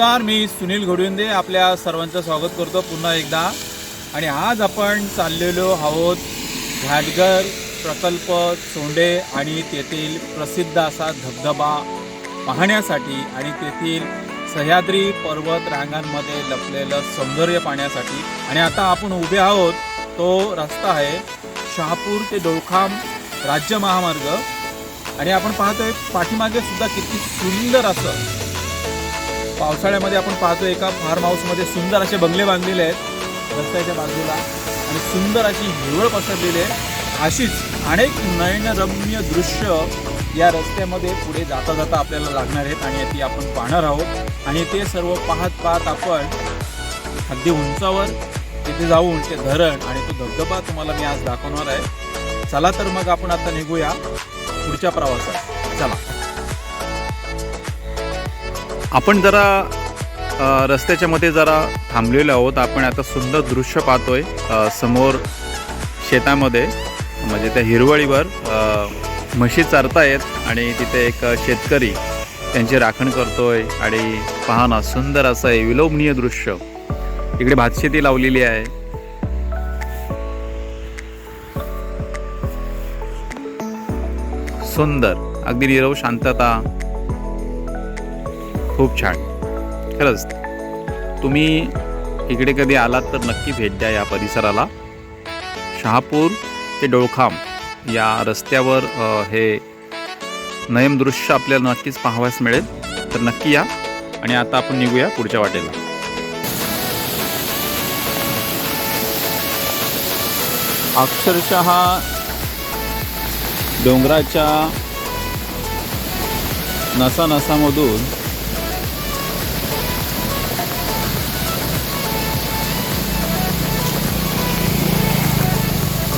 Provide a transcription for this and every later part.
नमस्कार मी सुनील घोडविंदे आपल्या सर्वांचं स्वागत करतो पुन्हा एकदा. आणि आज आपण चाललेलो आहोत घाटघर प्रकल्प सोंडे आणि तेथील प्रसिद्ध असा धबधबा पाहण्यासाठी आणि तेथील सह्याद्री पर्वत रांगांमध्ये लपलेलं सौंदर्य पाहण्यासाठी. आणि आता आपण उभे आहोत तो रस्ता आहे शहापूर ते डोळखाम राज्य महामार्ग. आणि आपण पाहतोय पाठीमागे सुद्धा किती सुंदर असं पावसाळ्यामध्ये आपण पाहतो एका फार्म हाऊसमध्ये सुंदर असे बंगले बांधलेले आहेत. रस्त्याच्या बाजूला. आणि सुंदर अशी हिरवळ पसरलेली आहे. अशीच अनेक नयनरम्य दृश्य या रस्त्यामध्ये पुढे जाता जाता आपल्याला लागणार आहेत आणि ती आपण पाहणार आहोत. आणि ते सर्व पाहत पाहत आपण अगदी उंचावर तिथे जाऊन ते धरण आणि तो धबधबा तुम्हाला मी आज दाखवणार आहे. चला तर मग आपण आता निघूया पुढच्या प्रवासात. चला. आपण जरा रस्त्याच्या मध्ये जरा थांबलेलो आहोत. आपण आता सुंदर दृश्य पाहतोय समोर शेतामध्ये म्हणजे त्या हिरवळीवर म्हशी चारतायत आणि तिथे एक शेतकरी त्यांची राखण करतोय आणि पहा ना सुंदर असं आहे विलोभनीय दृश्य. इकडे भातशेती लावलेली आहे. सुंदर. अगदी निरव शांतता. खूप छान. खरंच तुम्ही इकडे कधी आलात तर नक्की भेट द्या या परिसराला. शहापूर ते डोळखाम या रस्त्यावर हे नयमदृश्य आपल्याला नक्कीच पाहावयास मिळेल. तर नक्की या आणि आता आपण निघूया पुढच्या वाटेला. अक्षरशः डोंगराच्या नसानसामधून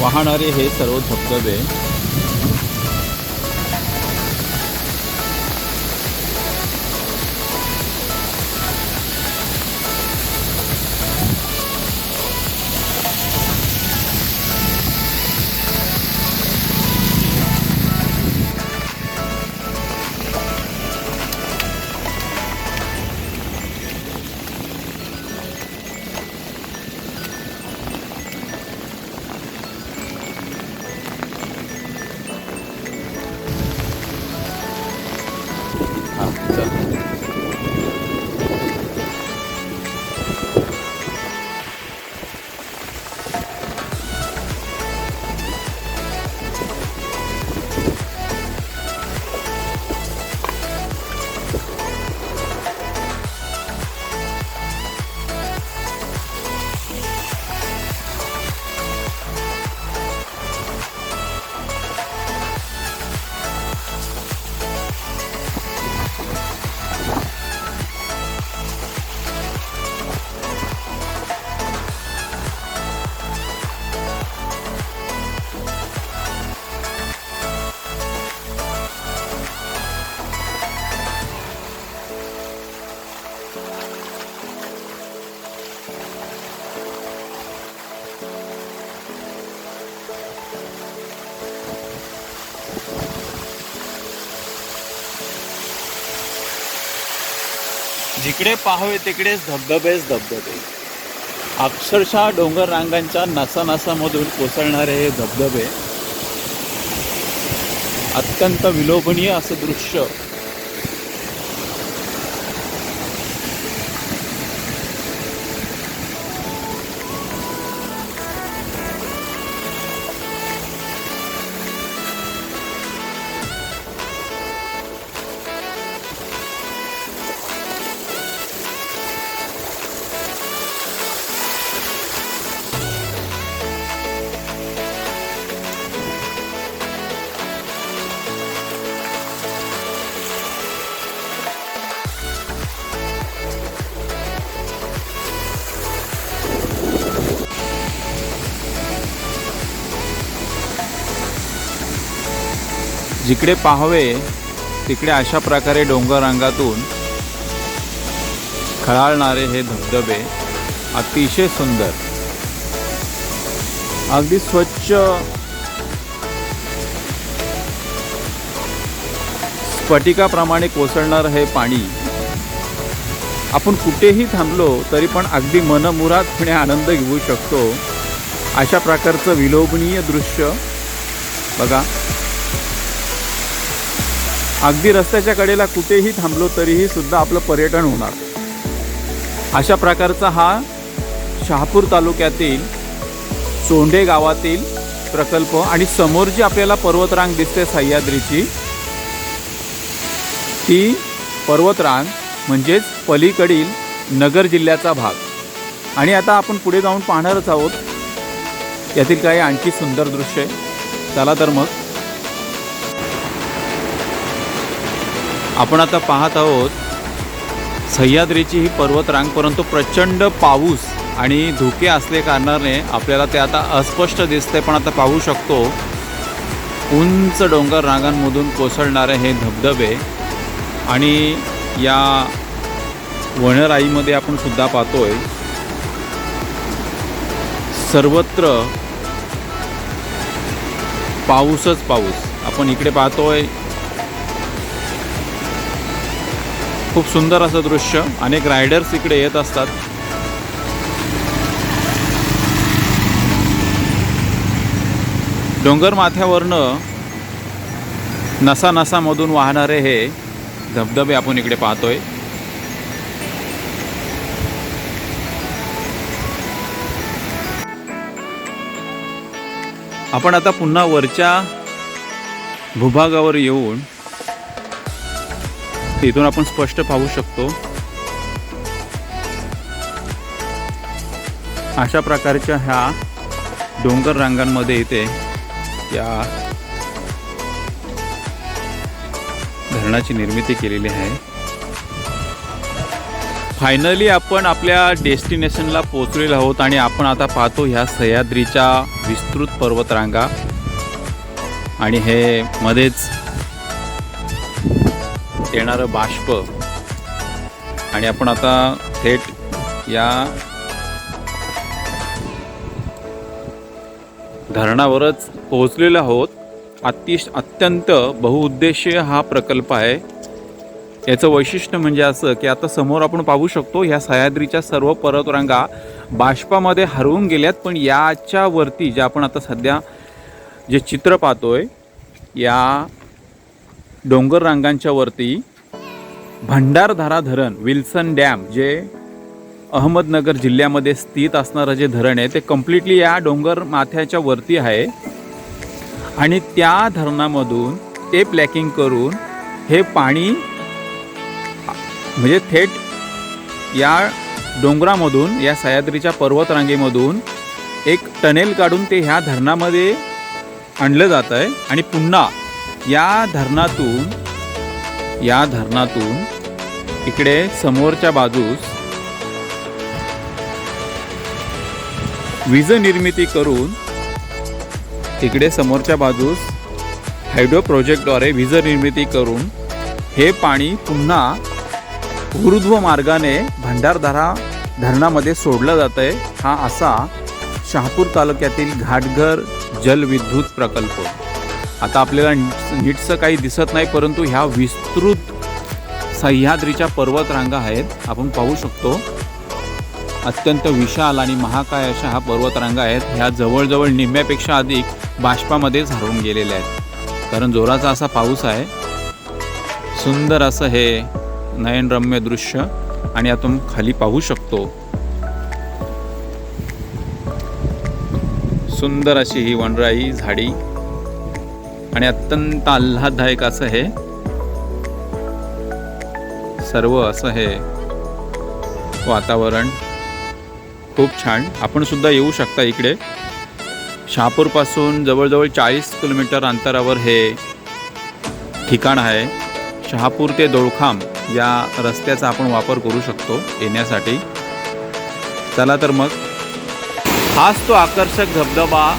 वाहणारे हे सर्व धबधबे जिकडे पाहावे तिकडेच धबधबेच धबधबे. अक्षरशः डोंगर रांगांच्या नसानसामधून कोसळणारे हे धबधबे अत्यंत विलोभनीय असं दृश्य जिकडे पाहावे तिकडे अशा प्रकारे डोंगर रांगातून खळाळणारे हे धबधबे अतिशय सुंदर. अगदी स्वच्छ स्फटिकाप्रमाणे कोसळणारं हे पाणी आपण कुठेही थांबलो तरी पण अगदी मनमुरादपणे आनंद घेऊ शकतो. अशा प्रकारचं विलोभनीय दृश्य बघा. अगदी रस्त्याच्या कडेला कुठेही थांबलो तरीही सुद्धा आपलं पर्यटन होणार. अशा प्रकारचा हा शहापूर तालुक्यातील सोंडे गावातील प्रकल्प आणि समोर जी आपल्याला पर्वतरांग दिसते सह्याद्रीची ती पर्वतरांग म्हणजेच पलीकडील नगर जिल्ह्याचा भाग. आणि आता आपण पुढे जाऊन पाहणारच आहोत. यातील काही आणखी सुंदर दृश्य चला तर मग. आपण आता पाहत आहोत सह्याद्रीची ही पर्वतरांग परंतु प्रचंड पाऊस आणि धुके असले कारणाने आपल्याला ते आता अस्पष्ट दिसते पण आता पाहू शकतो उंच डोंगर रांगांमधून कोसळणारे हे धबधबे आणि या वनराईमध्ये आपण सुद्धा पाहतोय सर्वत्र पाऊसच पाऊस. आपण इकडे पाहतोय खूप सुंदर असं दृश्य. अनेक रायडर्स इकडे येत असतात. डोंगर माथ्यावरनं नसा नसामधून वाहणारे हे धबधबे आपण इकडे पाहतोय. आपण आता पुन्हा वरच्या भूभागावर येऊन इथून आपण स्पष्ट पाहू शकतो. अशा प्रकारच्या ह्या डोंगर रांगांमध्ये इथे या धरणाची निर्मिती केलेली आहे. फायनली आपण आपल्या डेस्टिनेशनला पोचलेलो आहोत आणि आपण आता पाहतो ह्या सह्याद्रीच्या विस्तृत पर्वतरांगा. आणि हे मध्येच येणारं बाष्प. आणि आपण आता थेट या धरणावरच पोहोचलेलो आहोत. अतिश अत्यंत बहुउद्देशीय हा प्रकल्प आहे. याचं वैशिष्ट्य म्हणजे असं की आता समोर आपण पाहू शकतो ह्या सह्याद्रीच्या सर्व पर्वतरांगा बाष्पामध्ये हरवून गेल्यात. पण याच्या वरती जे आपण आता सध्या जे चित्र पाहतोय या डोंगर रांगांच्या वरती भंडारधारा धरण विल्सन डॅम जे अहमदनगर जिल्ह्यामध्ये स्थित असणारं जे धरण आहे ते कम्प्लिटली या डोंगर माथ्याच्या वरती आहे. आणि त्या धरणामधून ते प्लॅकिंग करून हे पाणी म्हणजे थेट या डोंगरामधून या सह्याद्रीच्या पर्वतरांगेमधून एक टनेल काढून ते ह्या धरणामध्ये आणलं जात आहे आणि पुन्हा या धरणातून या धरणातून इकडे समोरच्या बाजूस वीज निर्मिती करून तिकडे समोरच्या बाजूस हायड्रो प्रोजेक्टद्वारे वीज निर्मिती करून हे पाणी पुन्हा ऊर्ध्व मार्गाने भंडारधारा धरणामध्ये सोडलं जातं आहे हा असा शहापूर तालुक्यातील घाटघर जलविद्युत प्रकल्प. आता आपल्याला नीटचं नीटसं काही दिसत नाही परंतु ह्या विस्तृत सह्याद्रीच्या पर्वतरांगा आहेत. आपण पाहू शकतो. अत्यंत विशाल आणि महाकाय अशा हा पर्वतरांगा आहेत. ह्या जवळजवळ निम्म्यापेक्षा अधिक बाष्पामध्येच हरवून गेलेल्या आहेत. कारण जोराचा असा पाऊस आहे. सुंदर असं हे नयनरम्य दृश्य आणि आपण खाली पाहू शकतो. सुंदर अशी ही वनराई झाडी आणि अत्यंत आल्हाददायक असं हे. सर्व असं हे वातावरण. खूप छान. आपण सुद्धा येऊ शकता इकडे. शहापूरपासून जवळजवळ चाळीस किलोमीटर अंतरावर हे ठिकाण आहे. शहापूर ते दोळखाम या रस्त्याचा आपण वापर करू शकतो येण्यासाठी. चला तर मग. हाच तो आकर्षक धबधबा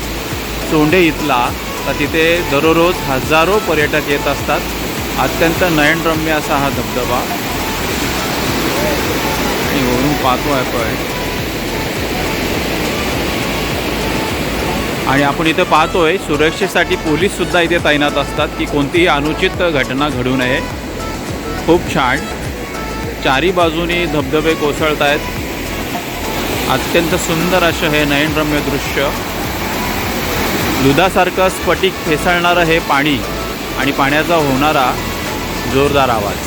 सोंडे इथला. तिथे दररोज हजारो पर्यटक येत असतात. अत्यंत नयनरम्य असा हा धबधबा. आणि वरून पाहतो आपण. आणि आपण इथे पाहतोय सुरक्षेसाठी पोलीस सुद्धा इथे तैनात असतात की कोणतीही अनुचित घटना घडू नये. खूप छान. चारी बाजूनी धबधबे कोसळत आहेत अत्यंत सुंदर असं हे नयनरम्य दृश्य. दुधासारखं स्फटिक फेसळणारं हे पाणी आणि पाण्याचा होणारा जोरदार आवाज.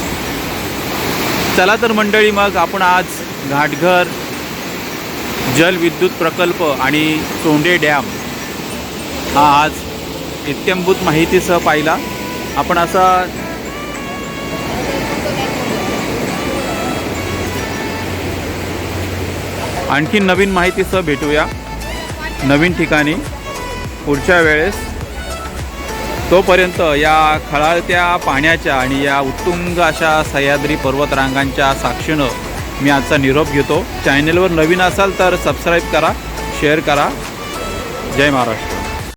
चला तर मंडळी मग आपण आज घाटघर जलविद्युत प्रकल्प आणि तोंडे डॅम हा आज इत्यंभूत माहितीसह पाहिला. आपण असा आणखी नवीन माहितीसह भेटूया. नवीन ठिकाणी. पुढच्या वेळेस तोपर्यंत या खळाळत्या पाण्याच्या आणि या उत्तुंग अशा सह्याद्री पर्वतरांगांच्या साक्षीनं मी आजचा निरोप घेतो. चॅनेलवर नवीन असाल तर सबस्क्राईब करा शेअर करा. जय महाराष्ट्र.